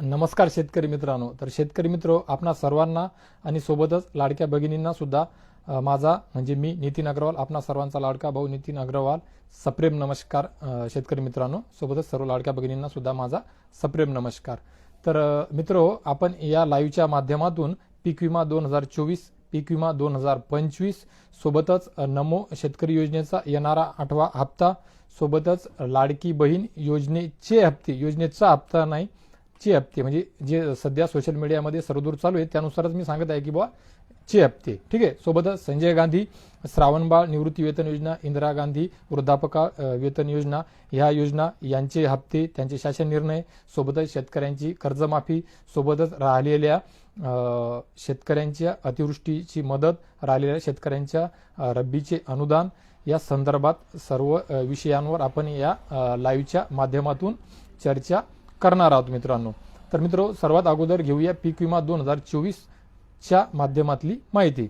नमस्कार शेतकरी मित्रांनो. तर शेतकरी मित्र आपणा सर्वांना आणि सोबतच लाडक्या भगिनींना सुद्धा माझा म्हणजे मी नितीन अग्रवाल आपणा सर्वांचा लाडका भाऊ नितीन अग्रवाल सप्रेम नमस्कार शेतकरी मित्रांनो. सोबतच सर्व लाडक्या भगिनींना सुद्धा माझा सप्रेम नमस्कार. तर मित्र हो, आपण या लाईव्हच्या माध्यमातून पीक विमा दोन हजार चोवीस पीक विमा दोन हजार पंचवीस सोबतच नमो शेतकरी योजनेचा येणारा आठवा हप्ता सोबतच लाडकी बहीण योजनेचे हप्ते योजनेचा हप्ता नाही चे हप्ते म्हणजे जे सध्या सोशल मीडियामध्ये सर्वदूर चालू आहे त्यानुसारच मी सांगत आहे की बुवा चे हप्ते. ठीक आहे? सोबतच संजय गांधी श्रावणबाळ निवृत्ती वेतन योजना इंदिरा गांधी वृद्धापका वेतन योजना ह्या योजना यांचे हप्ते त्यांचे शासन निर्णय सोबतच शेतकऱ्यांची कर्जमाफी सोबतच राहिलेल्या शेतकऱ्यांच्या अतिवृष्टीची मदत राहिलेल्या शेतकऱ्यांच्या रब्बीचे अनुदान या संदर्भात सर्व विषयांवर आपण या लाईव्हच्या माध्यमातून चर्चा करणार आहोत मित्रांनो. तर मित्र सर्वात अगोदर घेऊया पीक विमा दोन हजार चोवीसच्या माध्यमातली माहिती.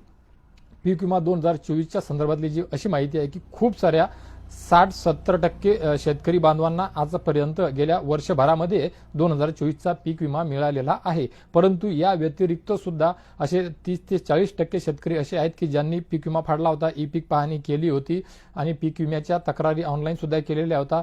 पीक विमा दोन हजार चोवीसच्या संदर्भातली जी अशी माहिती आहे की खूप साऱ्या साठ सत्तर टक्के शेतकरी बांधवांना आजपर्यंत गेल्या वर्षभरामध्ये दोन हजार चोवीसचा पीक विमा मिळालेला आहे. परंतु या व्यतिरिक्त सुद्धा असे तीस ते चाळीस टक्के शेतकरी असे आहेत की ज्यांनी पीक विमा फाडला होता ई पीक पाहणी केली होती आणि पीक विम्याच्या तक्रारी ऑनलाईन सुद्धा केलेल्या होता.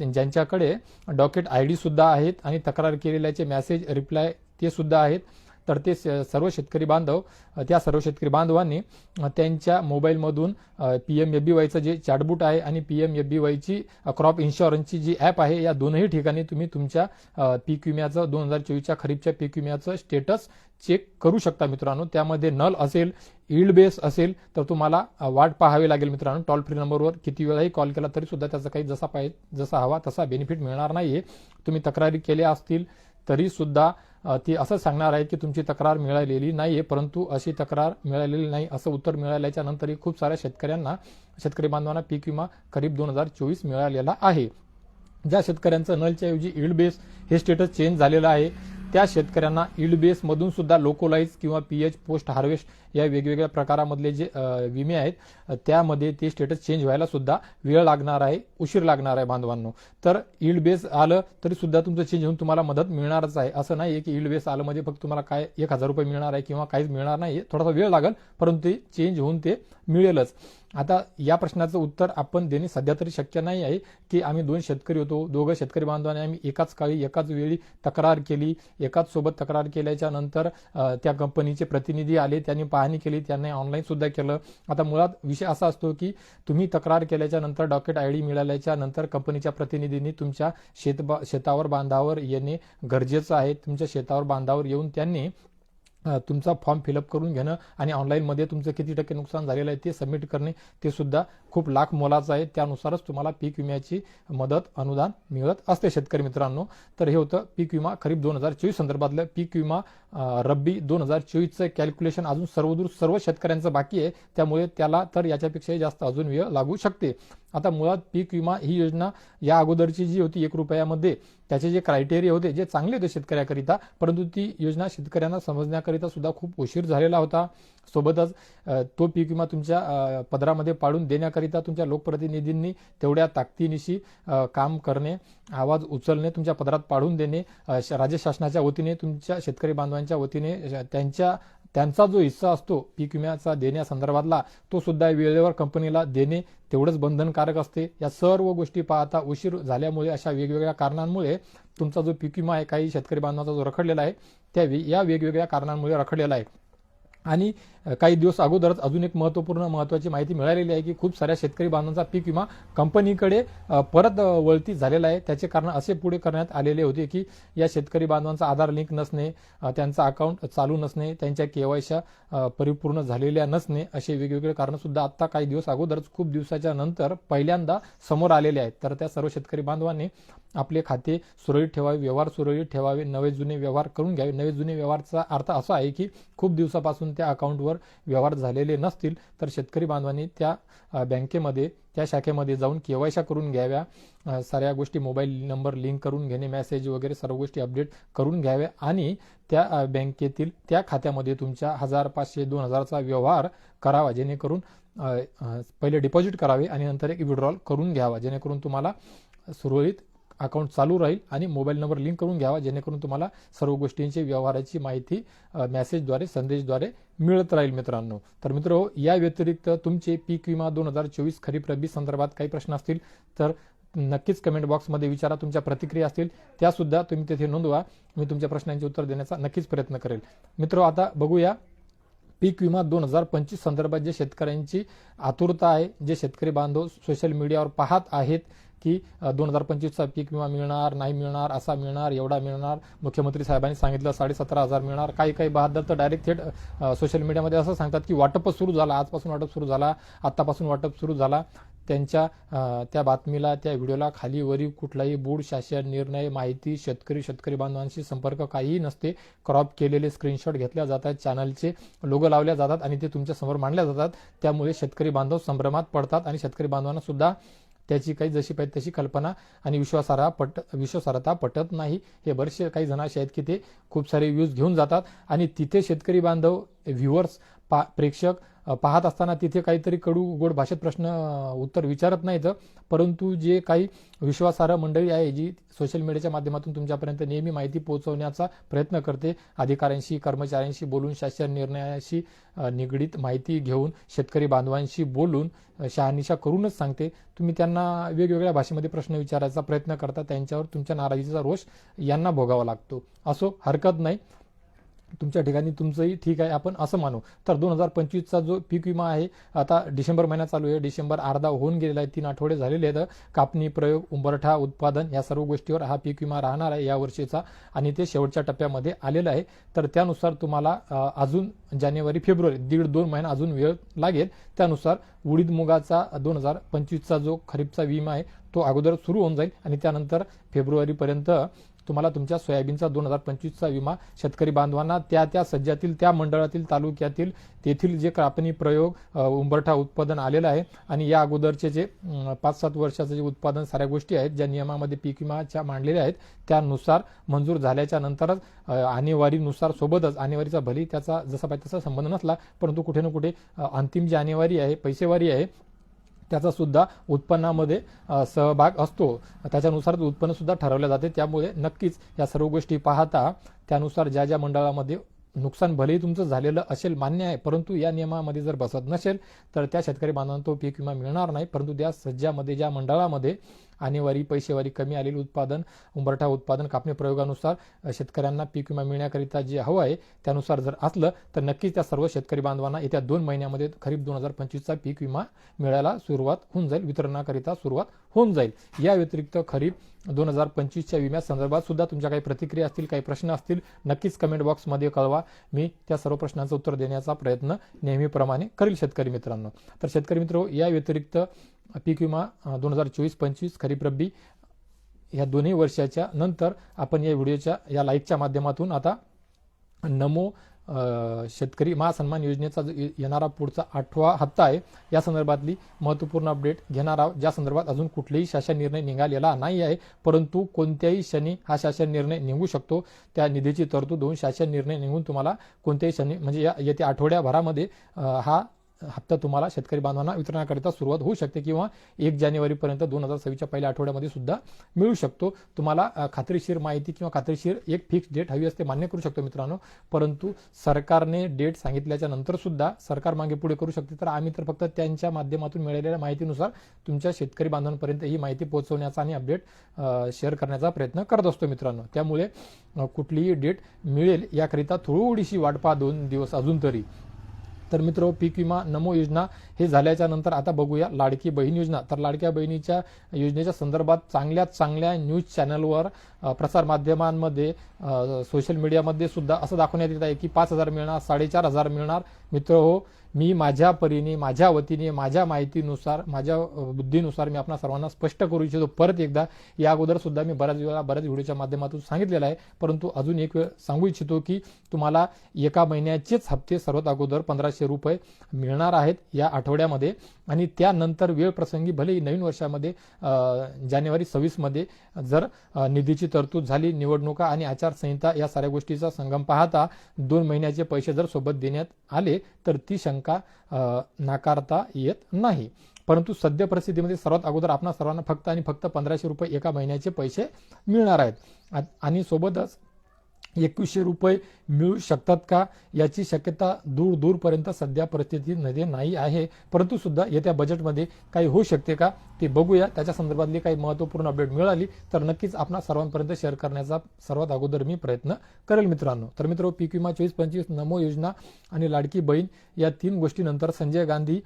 ज्यांच्याकडे डॉकेट आय डी सुद्धा आहेत आणि तक्रार केलेल्याचे मेसेज रिप्लाय ते सुद्धा आहेत. तर ते स- सर्व शेतकरी बांधव त्या सर्व शेतकरी बांधवांनी त्यांच्या मोबाईलमधून पी एम एफ बी वायचं जे चॅटबुट आहे आणि पी एम एफ बी वायची क्रॉप इन्शुरन्सची जी ॲप आहे या दोनही ठिकाणी तुम्ही तुमच्या पीक विम्याचं दोन हजार चोवीसच्या खरीपच्या पीक विम्याचं स्टेटस चेक करू शकता मित्रांनो. त्यामध्ये नल असेल इल्ड बेस असेल तर तुम्हाला वाट पाहावी लागेल मित्रांनो. टॉल फ्री नंबरवर किती वेळाही कॉल केला तरी सुद्धा त्याचा काही जसा पाहिजे जसा हवा तसा बेनिफिट मिळणार नाहीये. तुम्ही तक्रारी केल्या असतील तरी सुद्धा ती असं सांगणार आहे की तुमची तक्रार मिळालेली नाही आहे परंतु अशी तक्रार मिळालेली नाही असं उत्तर मिळाल्याच्या नंतरही खूप साऱ्या शेतकऱ्यांना शेतकरी बांधवांना पीक विमा खरीप दोन हजार चोवीस मिळालेला आहे. ज्या शेतकऱ्यांचं नलच्या ऐवजी इल्ड बेस हे स्टेटस चेंज झालेलं आहे. त्या शेतकऱ्यांना इल्ड बेस मधून सुद्धा लोकोलाइज किंवा पीएच पोस्ट हार्वेस्ट या वेगवेगळ्या प्रकारामधले जे विमे आहेत त्यामध्ये ते स्टेटस चेंज व्हायला सुद्धा वेळ लागणार आहे उशीर लागणार आहे बांधवांनो. तर इल्ड बेस आलं तरी सुद्धा तुमचं चेंज होऊन तुम्हाला मदत मिळणारच आहे. असं नाही की इल्ड बेस आलं म्हणजे फक्त तुम्हाला काय एक हजार रुपये मिळणार आहे किंवा काहीच मिळणार नाही थोडासा वेळ लागेल परंतु ते चेंज होऊन ते मिळेलच. आता या प्रश्नाचं उत्तर आपण देणे सध्या तरी शक्य नाही आहे की आम्ही दोन शेतकरी होतो दोघं शेतकरी बांधवांनी आम्ही एकाच काळी एकाच वेळी तक्रार केली एकाच सोबत तक्रार केल्याच्यानंतर त्या कंपनीचे प्रतिनिधी आले त्यांनी पाहणी केली त्यांनी ऑनलाईन सुद्धा केलं. आता मुळात विषय असा असतो की तुम्ही तक्रार केल्याच्यानंतर डॉकेट आय डी मिळाल्याच्या नंतर कंपनीच्या प्रतिनिधींनी तुमच्या शेत शेतावर बांधावर येणे गरजेचं आहे. तुमच्या शेतावर बांधावर येऊन त्यांनी तुमचा फॉर्म फिलअप करून घेणं आणि ऑनलाईनमध्ये तुमचं किती टक्के नुकसान झालेलं आहे ते सबमिट करणे ते सुद्धा खूप लाख मोलाचं आहे. त्यानुसारच तुम्हाला पीक विम्याची मदत अनुदान मिळत असते शेतकरी मित्रांनो. तर हे होतं पीक विमा खरीप दोन हजार चोवीस संदर्भातलं पीक विमा रब्बी दोन हजार चोवीसचं कॅल्क्युलेशन अजून सर्वदूर सर्व शेतकऱ्यांचं बाकी आहे. त्यामुळे त्याला तर याच्यापेक्षाही जास्त अजून वेळ लागू शकते. आता मुळात पीक विमा ही योजना या अगोदरची जी होती एक रुपयामध्ये त्याचे जे क्रायटेरिया होते जे चांगले होते शेतकऱ्याकरिता परंतु ती योजना शेतकऱ्यांना समजण्याकरिता सुद्धा खूप उशीर झालेला होता. सोबतच तो पीक विमा तुमच्या पदरामध्ये पाडून देण्याकरिता तुमच्या लोकप्रतिनिधींनी तेवढ्या ताकदीनिशी काम करणे आवाज उचलणे तुमच्या पदरात पाडून देणे राज्य शासनाच्या वतीने तुमच्या शेतकरी बांधवांच्या वतीने श- त्यांच्या त्यांचा जो हिस्सा असतो. पीक विम्याचा देण्यासंदर्भातला तो सुद्धा वेळेवर कंपनीला देणे तेवढंच बंधनकारक असते. या सर्व गोष्टी पाहता उशीर झाल्यामुळे अशा वेगवेगळ्या कारणांमुळे तुमचा जो पीक विमा आहे काही शेतकरी बांधवाचा जो रखडलेला आहे त्या वे- या वेगवेगळ्या कारणांमुळे रखडलेला आहे. आणि काही दिवस अगोदरच अजून एक महत्त्वपूर्ण महत्त्वाची माहिती मिळालेली आहे की खूप साऱ्या शेतकरी बांधवांचा पीक विमा कंपनीकडे परत वळती झालेला आहे. त्याचे कारण असे पुढे करण्यात आलेले होते की या शेतकरी बांधवांचा आधार लिंक नसणे त्यांचा अकाउंट चालू नसणे त्यांच्या केवायशा परिपूर्ण झालेल्या नसणे असे वेगवेगळे कारण सुद्धा आता काही दिवस अगोदरच खूप दिवसाच्या नंतर पहिल्यांदा समोर आलेले आहेत. तर त्या सर्व शेतकरी बांधवांनी आपले खाते सुरळीत ठेवावे व्यवहार सुरळीत ठेवावे नवे जुने व्यवहार करून घ्यावे. नवे जुने व्यवहारचा अर्थ असा आहे की खूप दिवसापासून त्या अकाउंटवर व्यवहार झालेले नसतील तर शेतकरी बांधवांनी त्या बँकेमध्ये त्या शाखेमध्ये जाऊन केवायशा करून घ्याव्या. साऱ्या गोष्टी मोबाईल नंबर लिंक करून घेणे मेसेज वगैरे सर्व गोष्टी अपडेट करून घ्याव्या आणि त्या बँकेतील त्या खात्यामध्ये तुमच्या हजार पाचशे दोन हजारचा व्यवहार करावा जेणेकरून पहिले डिपॉझिट करावे आणि नंतर एक विड्रॉल करून घ्यावा जेणेकरून तुम्हाला सुरळीत अकाउंट चालू राहील आणि मोबाईल नंबर लिंक करून घ्यावा जेणेकरून तुम्हाला सर्व गोष्टींची व्यवहाराची माहिती मेसेजद्वारे संदेशद्वारे मिळत राहील मित्रांनो. तर मित्र हो, या व्यतिरिक्त तुमचे पीक विमा दोन हजार चोवीस खरीप रब्बी संदर्भात काही प्रश्न असतील तर नक्कीच कमेंट बॉक्समध्ये विचारा तुमच्या प्रतिक्रिया असतील त्यासुद्धा तुम्ही तिथे नोंदवा. मी तुमच्या प्रश्नांचे उत्तर देण्याचा नक्कीच प्रयत्न करेल. मित्र हो, आता बघूया पीक विमा दोन हजार पंचवीस संदर्भात जे शेतकऱ्यांची आतुरता आहे जे शेतकरी बांधव सोशल मीडियावर पाहत आहेत की दोन हजार पंचवीसचा पीक विमा मिळणार नाही मिळणार असा मिळणार एवढा मिळणार. मुख्यमंत्री साहेबांनी सांगितलं साडेसतरा हजार मिळणार. काही काही बहादर तर डायरेक्ट थेट सोशल मीडियामध्ये असं सांगतात की वाटपच सुरू झाला आजपासून वाटप सुरू झाला आत्तापासून वाटप सुरू झाला. त्यांच्या त्या बातमीला त्या व्हिडिओला खाली वरील कुठलाही बूड शासन निर्णय माहिती शेतकरी शेतकरी बांधवांशी संपर्क काहीही नसते. क्रॉप केलेले स्क्रीनशॉट घेतल्या जातात चॅनलचे लोगो लावल्या जातात आणि ते तुमच्यासमोर मांडल्या जातात. त्यामुळे शेतकरी बांधव संभ्रमात पडतात आणि शेतकरी बांधवांना सुद्धा त्याची काही जशी पाहिजे तशी कल्पना आणि विश्वासार्हा पट विश्वासार्हता पटत नाही. हे बरेचसे काही जण असे आहेत की ते खूप सारे व्ह्यूज घेऊन जातात. आणि तिथे शेतकरी बांधव व्ह्युअर्स पा प्रेक्षक पाहत असताना तिथे काहीतरी कडू गोड भाषेत प्रश्न उत्तर विचारत नाहीत. परंतु जे काही विश्वासार्ह मंडळी आहे जी सोशल मीडियाच्या माध्यमातून तुमच्यापर्यंत नेहमी माहिती पोहोचवण्याचा प्रयत्न करते अधिकाऱ्यांशी कर्मचाऱ्यांशी बोलून शासन निर्णयाशी निगडीत माहिती घेऊन शेतकरी बांधवांशी बोलून शहानिशा करूनच सांगते. तुम्ही त्यांना वेगवेगळ्या भाषेमध्ये प्रश्न विचारायचा प्रयत्न करता त्यांच्यावर तुमच्या नाराजीचा रोष यांना भोगावा लागतो. असो हरकत नाही. तुमच्या ठिकाणी तुमचंही ठीक आहे आपण असं मानू. तर दोन हजार पंचवीसचा जो पीक विमा आहे आता डिसेंबर महिना चालू आहे. डिसेंबर अर्धा होऊन गेलेला आहे तीन आठवडे झालेले आहेत. कापणी प्रयोग उंबरठा उत्पादन या सर्व गोष्टीवर हा पीक विमा राहणार आहे या वर्षीचा आणि ते शेवटच्या टप्प्यामध्ये आलेलं आहे. तर त्यानुसार तुम्हाला अजून जानेवारी फेब्रुवारी दीड दोन महिना अजून वेळ लागेल. त्यानुसार उडीद मुगाचा दोन हजार पंचवीसचा जो खरीपचा विमा आहे तो अगोदर सुरू होऊन जाईल आणि त्यानंतर फेब्रुवारीपर्यंत तुम्हाला तुमच्या सोयाबीनचा दोन हजार पंचवीसचा विमा शेतकरी बांधवांना त्या त्या सज्जातील त्या मंडळातील तालुक्यातील तेथील जे कापणी प्रयोग उंबरठा उत्पादन आलेलं आहे आणि या अगोदरचे जे पाच सात वर्षाचं जे उत्पादन साऱ्या गोष्टी आहेत ज्या नियमामध्ये पीक विमाच्या मांडलेल्या आहेत त्यानुसार मंजूर झाल्याच्या नंतरच आणेवारीनुसार सोबतच आणेवारीचा भली त्याचा जसा पाहिजे तसा संबंध नसला परंतु कुठे ना कुठे अंतिम जी आणेवारी आहे पैसेवारी आहे त्याचा सुद्धा उत्पन्नामध्ये सहभाग असतो. त्याच्यानुसार उत्पन्न सुद्धा ठरवले जाते. त्यामुळे नक्कीच या सर्व गोष्टी पाहता त्यानुसार ज्या ज्या मंडळामध्ये नुकसान भलेही तुमचं झालेलं असेल मान्य आहे परंतु या नियमामध्ये जर बसत नसेल तर त्या शेतकरी बांधवांना तो पीक विमा मिळणार नाही. परंतु त्या सज्जामध्ये ज्या मंडळामध्ये आणेवारी पैसेवारी कमी आलेली उत्पादन उंबरठा उत्पादन कापणी प्रयोगानुसार शेतकऱ्यांना पीक विमा मिळण्याकरिता जे हवं आहे त्यानुसार जर असलं तर नक्कीच त्या सर्व शेतकरी बांधवांना येत्या दोन महिन्यामध्ये खरीप दोन हजार पंचवीसचा पीक विमा मिळायला सुरुवात होऊन जाईल वितरणाकरिता सुरुवात होऊन जाईल. या व्यतिरिक्त खरीप दोन हजार पंचवीसच्या विम्यासंदर्भात सुद्धा तुमच्या काही प्रतिक्रिया असतील काही प्रश्न असतील नक्कीच कमेंट बॉक्समध्ये कळवा. मी त्या सर्व प्रश्नांचं उत्तर देण्याचा प्रयत्न नेहमीप्रमाणे करील शेतकरी मित्रांनो. तर शेतकरी मित्र या व्यतिरिक्त पीक विमा दोन हजार चोवीस पंचवीस खरीप रब्बी या दोन्ही वर्षाच्या नंतर आपण या व्हिडिओच्या या लाईव्हच्या माध्यमातून आता नमो शेतकरी महासन्मान योजनेचा जो ये- येणारा पुढचा आठवा हप्ता आहे या संदर्भातली महत्त्वपूर्ण अपडेट घेणार आहोत. ज्या संदर्भात अजून कुठलेही शासन निर्णय निघालेला नाही आहे परंतु कोणत्याही क्षणी हा शासन निर्णय निघू शकतो. त्या निधीची तरतूद होऊन शासन निर्णय निघून तुम्हाला कोणत्याही क्षणी म्हणजे या येत्या आठवड्याभरामध्ये हा हप्ता तुम्हाला शेतकरी बांधवांना वितरणाकरिता सुरुवात होऊ शकते किंवा एक जानेवारीपर्यंत दोन हजार सव्वीसच्या पहिल्या आठवड्यामध्ये सुद्धा मिळू शकतो. तुम्हाला खात्रीशीर माहिती किंवा खात्रीशीर एक फिक्स डेट हवी असते मान्य करू शकतो मित्रांनो. परंतु सरकारने डेट सांगितल्याच्या नंतर सुद्धा सरकार मागे पुढे करू शकते. तर आम्ही तर फक्त त्यांच्या माध्यमातून मिळालेल्या माहितीनुसार तुमच्या शेतकरी बांधवांपर्यंत ही माहिती पोहोचवण्याचा आणि अपडेट शेअर करण्याचा प्रयत्न करत असतो मित्रांनो. त्यामुळे कुठलीही डेट मिळेल याकरिता थोडीशी वाट पहा दोन दिवस अजून तरी. तर मित्र पीक विमा नमो योजना हे झाल्याच्यानंतर आता बघूया लाडकी बहीण योजना. तर लाडक्या बहिणीच्या योजनेच्या संदर्भात चांगल्या चांगल्या न्यूज चॅनलवर प्रसारमाध्यमांमध्ये माध्यमांमध्ये सोशल मीडियामध्ये सुद्धा असं दाखवण्यात येत आहे की पाच हजार मिळणार साडेचार हजार मिळणार. मित्र हो मी माझ्या परीने माझ्या वतीने माझ्या माहितीनुसार माझ्या बुद्धीनुसार मी आपणा सर्वांना स्पष्ट करू इच्छितो. परत एकदा या अगोदर सुद्धा मी बऱ्याच वेळा बऱ्याच व्हिडिओच्या माध्यमातून सांगितलेलं आहे. परंतु अजून एक वेळ सांगू इच्छितो की तुम्हाला एका महिन्याचेच हप्ते सर्वात अगोदर पंधराशे रुपये मिळणार आहेत या आठवड्यामध्ये. आणि त्यानंतर वेळ प्रसंगी भलेही नवीन वर्षामध्ये जानेवारी सव्वीसमध्ये जर निधीची तरतूद झाली निवडणुका आणि आचारसंहिता या साऱ्या गोष्टीचा संगम पाहता दोन महिन्याचे पैसे जर सोबत देण्यात आले तर ती शंका नाकारता येत नाही. परंतु सद्य परिस्थितीमध्ये सर्वात अगोदर आपणा सर्वांना फक्त आणि फक्त पंधराशे रुपये एका महिन्याचे पैसे मिळणार आहेत. आ- आणि सोबतच एकवीसशे रुपये मिळू शकतात का? याची शक्यता दूर दूरपर्यंत सध्या परिस्थितीमध्ये नाही आहे. परंतु सुद्धा येत्या बजेटमध्ये काही होऊ शकते का ते बघूया. त्याच्या संदर्भातली काही महत्त्वपूर्ण अपडेट मिळाली तर नक्कीच आपणा सर्वांपर्यंत शेअर करण्याचा सर्वात अगोदर मी प्रयत्न करेल मित्रांनो. तर मित्र पीक विमा चोवीस पंचवीस नमो योजना आणि लाडकी बहीण या तीन गोष्टीनंतर संजय गांधी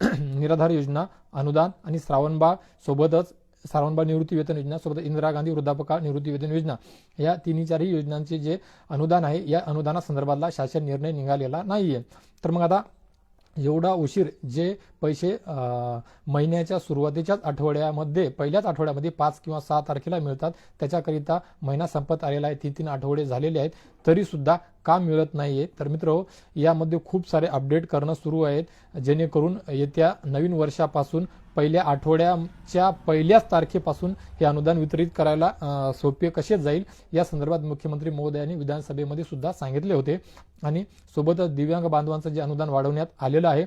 निराधार योजना अनुदान आणि श्रावणबाळ सोबतच सारवणबाळ निवृत्ती वेतन योजना सोबत इंदिरा गांधी वृद्धापकाळ निवृत्ती वेतन योजना. या तिन्ही चारही योजनांचे जे अनुदान आहे या अनुदानासंदर्भातला शासन निर्णय निघालेला नाहीये. तर मग आता एवढा उशीर जे पैसे महिन्याच्या सुरुवातीच्याच आठवड्यामध्ये पहिल्याच आठवड्यामध्ये पाच किंवा सहा तारखेला मिळतात त्याच्याकरिता महिना संपत आलेला आहे तीन तीन आठवडे झालेले आहेत तरी सुद्धा का मिळत नाहीये. तर मित्र यामध्ये खूप सारे अपडेट करणं सुरू आहेत जेणेकरून येत्या नवीन वर्षापासून पहिल्या आठवड्याच्या पहिल्याच तारखेपासून हे अनुदान वितरित करायला सोपे कसे जाईल? या संदर्भात मुख्यमंत्री महोदयांनी विधानसभेमध्ये सुद्धा सांगितले होते. आणि सोबतच दिव्यांग बांधवांचं जे अनुदान वाढवण्यात आलेलं आहे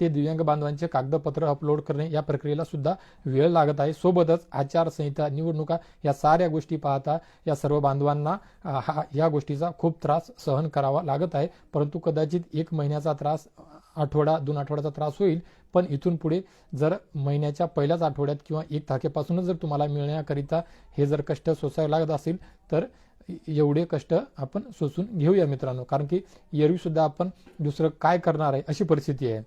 ते दिव्यांग बांधवांचे कागदपत्र अपलोड करणे या प्रक्रियेला सुद्धा वेळ लागत आहे. सोबतच आचारसंहिता निवडणुका या साऱ्या गोष्टी पाहता या सर्व बांधवांना हा या गोष्टीचा खूप त्रास सहन करावा लागत आहे. परंतु कदाचित एक महिन्याचा त्रास आठवडा दोन आठवड्याचा त्रास होईल पण इथून पुढे जर महिन्याच्या पहिल्याच आठवड्यात किंवा एक तारखेपासूनच जर तुम्हाला मिळण्याकरिता हे जर कष्ट सोसावे लागत असेल तर एवढे कष्ट आपण सोसून घेऊया मित्रांनो. कारण की एरवी सुद्धा आपण दुसरं काय करणार आहे अशी परिस्थिती आहे.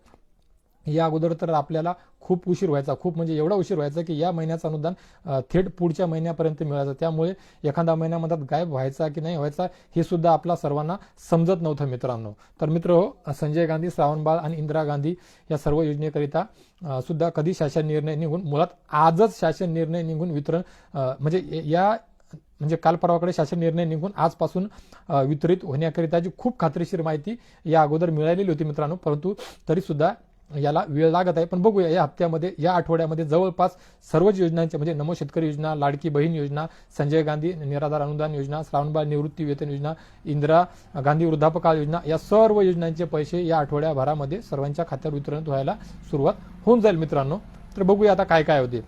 या अगोदर तर आपल्याला खूप उशीर व्हायचा. खूप म्हणजे एवढा उशीर व्हायचा की या महिन्याचं अनुदान थेट पुढच्या महिन्यापर्यंत मिळायचं. त्यामुळे एखाद्या महिन्यामध्ये गायब व्हायचा की नाही व्हायचा हे सुद्धा आपला सर्वांना समजत नव्हतं मित्रांनो. तर मित्र हो संजय गांधी श्रावणबाळ आणि इंदिरा गांधी या सर्व योजनेकरिता सुद्धा कधी शासन निर्णय निघून मुळात आजच शासन निर्णय निघून वितरण म्हणजे या म्हणजे काल परवाकडे शासन निर्णय निघून आजपासून वितरित वितरित होण्याकरिताची खूप खात्रीशीर माहिती या अगोदर मिळालेली होती मित्रांनो परंतु तरी सुद्धा याला वेळ लागत आहे. पण बघूया या हप्त्यामध्ये या आठवड्यामध्ये जवळपास सर्वच योजनांचे म्हणजे नमो शेतकरी योजना लाडकी बहीण योजना संजय गांधी निराधार अनुदान योजना श्रावणबाळ निवृत्ती वेतन योजना इंदिरा गांधी वृद्धापकाळ योजना या सर्व योजनांचे पैसे या आठवड्याभरामध्ये सर्वांच्या खात्यावर वितरण व्हायला सुरुवात होऊन जाईल मित्रांनो. तर बघूया आता काय काय होते.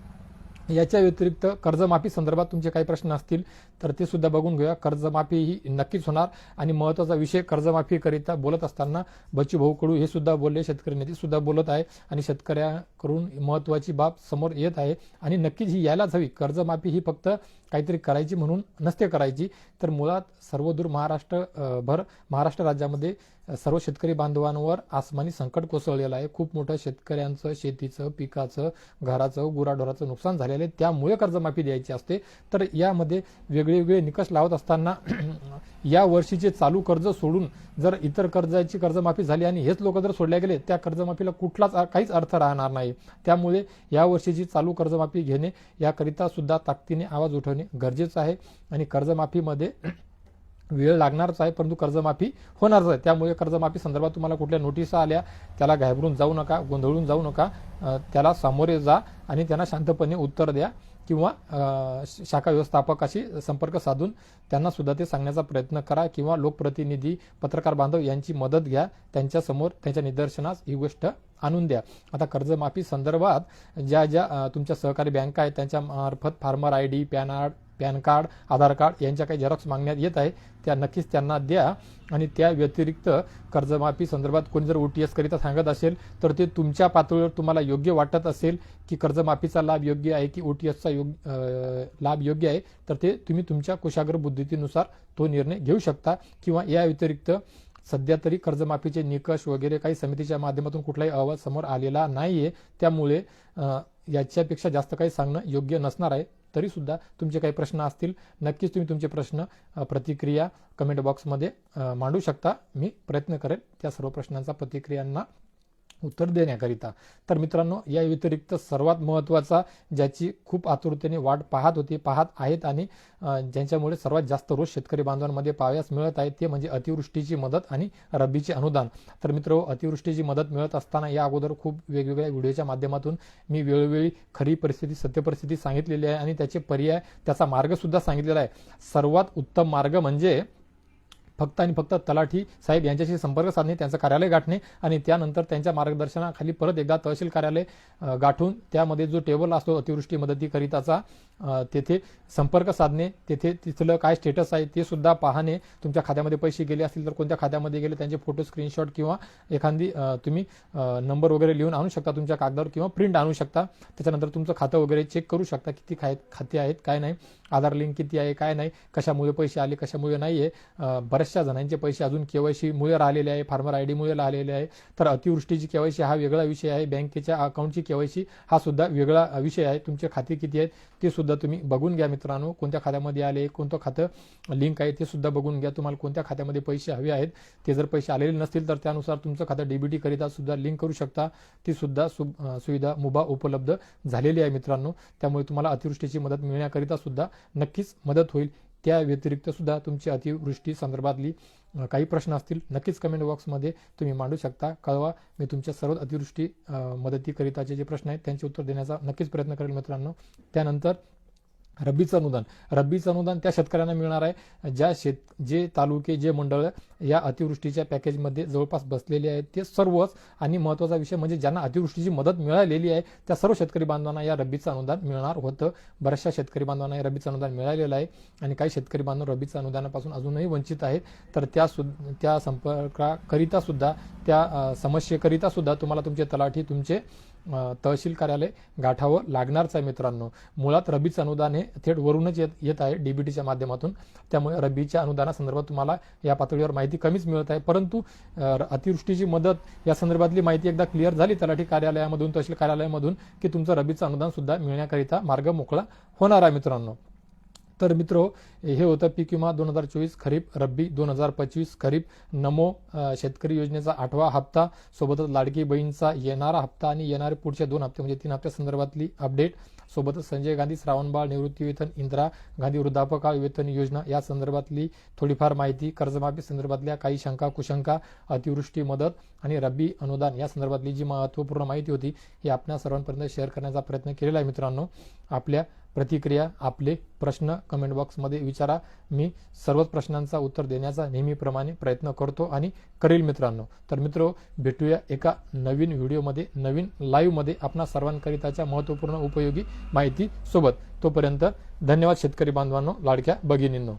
याच्या व्यतिरिक्त कर्जमाफी संदर्भात तुमचे काही प्रश्न असतील. तर ते सुद्धा बघून घेऊया. कर्जमाफी ही नक्कीच होणार आणि महत्त्वाचा विषय कर्जमाफीकरिता बोलत असताना बच्चू भाऊ कडू हे सुद्धा बोलले. शेतकरी नेते सुद्धा बोलत आहे आणि शेतकऱ्याकडून महत्वाची बाब समोर येत आहे आणि नक्कीच ही यायलाच हवी. कर्जमाफी ही फक्त काहीतरी करायची म्हणून नसते करायची. तर मुळात सर्वदूर महाराष्ट्र भर महाराष्ट्र राज्यामध्ये सर्व शेतकरी बांधवांवर आसमानी संकट कोसळलेलं आहे. खूप मोठं शेतकऱ्यांचं शेतीचं पिकाचं घराचं गुराढोराचं नुकसान झालेलं आहे. त्यामुळे कर्जमाफी द्यायची असते. तर यामध्ये वेगळेवेगळे निकष लावत असताना या वर्षीचे चालू कर्ज सोडून जर इतर कर्जाची कर्जमाफी झाली आणि हेच लोक जर सोडले गेले त्या कर्जमाफीला कुठलाच काहीच अर्थ राहणार नाही. त्यामुळे या वर्षीची चालू कर्जमाफी घेणे याकरिता सुद्धा ताकदीने आवाज उठवणे गरजेचं आहे आणि कर्जमाफीमध्ये वेळ लागणारच आहे परंतु कर्जमाफी होणारच आहे. त्यामुळे कर्जमाफी संदर्भात तुम्हाला कुठल्या नोटिसा आल्या त्याला घाबरून जाऊ नका गोंधळून जाऊ नका त्याला सामोरे जा आणि त्यांना शांतपणे उत्तर द्या. किंवा श- शाखा व्यवस्थापकाशी संपर्क साधून त्यांना सुद्धा ते सांगण्याचा प्रयत्न करा किंवा लोकप्रतिनिधी पत्रकार बांधव यांची मदत घ्या. त्यांच्यासमोर त्यांच्या निदर्शनास ही गोष्ट आणून द्या. आता कर्जमाफी संदर्भात ज्या ज्या तुमच्या सहकारी बँका आहेत त्यांच्या मार्फत farmer I D pan card pan card Aadhaar card यांच्या काही झेरॉक्स मागण्यात येत आहे. त्या नक्कीच त्यांना द्या. आणि त्या व्यतिरिक्त कर्जमाफी संदर्भात कोणी जर ओटीएस करिता सांगत असेल तर ते तुमच्या पातळीवर तुम्हाला योग्य वाटत असेल की कर्जमाफीचा लाभ योग्य आहे की ओटीएसचा एसचा योग लाभ योग्य आहे तर ते तुम्ही तुमच्या कुशाग्र बुद्धीनुसार तो निर्णय घेऊ शकता. किंवा या व्यतिरिक्त सध्या तरी कर्जमाफीचे निकष वगैरे काही समितीच्या माध्यमातून कुठलाही अहवाल समोर आलेला नाहीये. त्यामुळे याच्यापेक्षा जास्त काही सांगणं योग्य नसणार आहे. तरीसुद्धा तुमचे काही प्रश्न असतील नक्कीच तुम्ही तुमचे प्रश्न प्रतिक्रिया कमेंट बॉक्समध्ये मांडू शकता. मी प्रयत्न करेल त्या सर्व प्रश्नांचा प्रतिक्रियांना उत्तर देण्याकरिता. तर मित्रांनो या व्यतिरिक्त सर्वात महत्त्वाचा ज्याची खूप आतुरतेने वाट पाहत होती पाहत आहेत आणि ज्यांच्यामुळे सर्वात जास्त रोज शेतकरी बांधवांमध्ये पाहाव्यास मिळत आहे ते म्हणजे अतिवृष्टीची मदत आणि रब्बीचे अनुदान. तर मित्र अतिवृष्टीची मदत मिळत असताना या अगोदर खूप वेगवेगळ्या व्हिडिओच्या माध्यमातून मी वेळोवेळी खरी परिस्थिती सत्य परिस्थिती सांगितलेली आहे आणि त्याचे पर्याय त्याचा मार्ग सुद्धा सांगितलेला आहे. सर्वात उत्तम मार्ग म्हणजे फक्त आणि फक्त तलाठी साहेब यांच्याशी संपर्क साधणे त्यांचं कार्यालय गाठणे आणि त्यानंतर त्यांच्या मार्गदर्शनाखाली परत एकदा तहसील कार्यालय गाठून त्यामध्ये जो टेबल असतो अतिवृष्टी मदतीकरिताचा तेथे संपर्क साधणे तेथे तिथलं काय स्टेटस आहे ते सुद्धा पाहणे. तुमच्या खात्यामध्ये पैसे गेले असतील तर कोणत्या खात्यामध्ये गेले त्यांचे फोटो स्क्रीनशॉट किंवा एखादी तुम्ही नंबर वगैरे लिहून आणू शकता तुमच्या कागदावर किंवा प्रिंट आणू शकता. त्याच्यानंतर तुमचं खातं वगैरे चेक करू शकता किती खाय खाते आहेत काय नाही. आधार लिंक किती आहे काय नाही कशामुळे पैसे आले कशामुळे नाही आहे बऱ्याचशा जणांचे पैसे अजून केवायसीमुळे राहिलेले आहे फार्मर आय डीमुळे राहिलेले आहे. तर अतिवृष्टीची केवायसी हा वेगळा विषय आहे. बँकेच्या अकाउंटची केवायसी हा सुद्धा वेगळा विषय आहे. तुमचे खाते किती आहेत ते सुद्धा तुम्ही बघून घ्या मित्रांनो. कोणत्या खात्यामध्ये आले कोणतं खातं लिंक आहे ते सुद्धा बघून घ्या. तुम्हाला कोणत्या खात्यामध्ये पैसे हवे आहेत ते जर पैसे आलेले नसतील तर त्यानुसार तुमचं खातं डीबीटी करिता सुद्धा लिंक करू शकता. ती सुद्धा सु सुविधा मुभा उपलब्ध झालेली आहे मित्रांनो. त्यामुळे तुम्हाला अतिवृष्टीची मदत मिळण्याकरिता सुद्धा नक्कीच मदत होईल. त्या व्यतिरिक्त सुद्धा तुमची अतिवृष्टी संदर्भातली काही प्रश्न असतील नक्कीच कमेंट बॉक्समध्ये तुम्ही मांडू शकता. कळवा मी तुमच्या सर्व अतिवृष्टी मदतीकरिताचे जे प्रश्न आहेत त्यांचे उत्तर देण्याचा नक्कीच प्रयत्न करेल मित्रांनो. त्यानंतर रब्बीचं अनुदान. रब्बीचं अनुदान त्या शेतकऱ्यांना मिळणार आहे. ज्या शेत जे तालुके जे मंडळ या अतिवृष्टीच्या पॅकेजमध्ये जवळपास बसलेले आहेत ते सर्वच. आणि महत्त्वाचा विषय म्हणजे ज्यांना अतिवृष्टीची मदत मिळालेली आहे त्या सर्व शेतकरी बांधवांना या रब्बीचं अनुदान मिळणार होतं. बऱ्याचशा शेतकरी बांधवांना या रब्बीचं अनुदान मिळालेलं आहे. आणि काही शेतकरी बांधव रब्बीचं अनुदानापासून अजूनही वंचित आहेत. तर त्या सु त्या संपर्काकरिता सुद्धा त्या समस्येकरिता सुद्धा तुम्हाला तुमचे तलाठी तुमचे तहसील कार्यालय गाठावं लागणारच आहे मित्रांनो. मुळात रब्बीचं अनुदान हे थेट वरूनच येत येत आहे डीबीटीच्या माध्यमातून. त्यामुळे रब्बीच्या अनुदानासंदर्भात तुम्हाला या पातळीवर माहिती कमीच मिळत आहे. परंतु अतिवृष्टीची मदत या संदर्भातली माहिती एकदा क्लिअर झाली तलाठी कार्यालयामधून तहसील कार्यालयामधून की तुमचं रब्बीचं अनुदान सुद्धा मिळण्याकरिता मार्ग मोकळा होणार आहे मित्रांनो. तर मित्रो हे होतं पीक विमा दोन हजार चोवीस खरीप रब्बी दोन हजार पंचवीस खरीप नमो शेतकरी योजनेचा आठवा हप्ता सोबतच लाडकी बहीणचा येणारा हप्ता आणि येणारे पुढच्या दोन हप्ते म्हणजे तीन हप्त्या संदर्भातली अपडेट सोबतच संजय गांधी श्रावणबाळ निवृत्ती वेतन इंदिरा गांधी वृद्धापकाळ वेतन योजना या संदर्भातली थोडीफार माहिती कर्जमाफी संदर्भातल्या काही शंका कुशंका अतिवृष्टी मदत आणि रब्बी अनुदान या संदर्भातली जी महत्त्वपूर्ण माहिती होती ही आपल्या सर्वांपर्यंत शेअर करण्याचा प्रयत्न केलेला आहे मित्रांनो. आपल्या प्रतिक्रिया आपले प्रश्न कमेंट बॉक्समध्ये विचारा. मी सर्वच प्रश्नांचा उत्तर देण्याचा नेहमीप्रमाणे प्रयत्न करतो आणि करेल मित्रांनो. तर मित्रो भेटूया एका नवीन व्हिडिओमध्ये नवीन लाईव्हमध्ये आपणा सर्वांकरिताच्या महत्त्वपूर्ण उपयोगी माहिती सोबत तोपर्यंत धन्यवाद शेतकरी बांधवांनो लाडक्या भगिनींनो.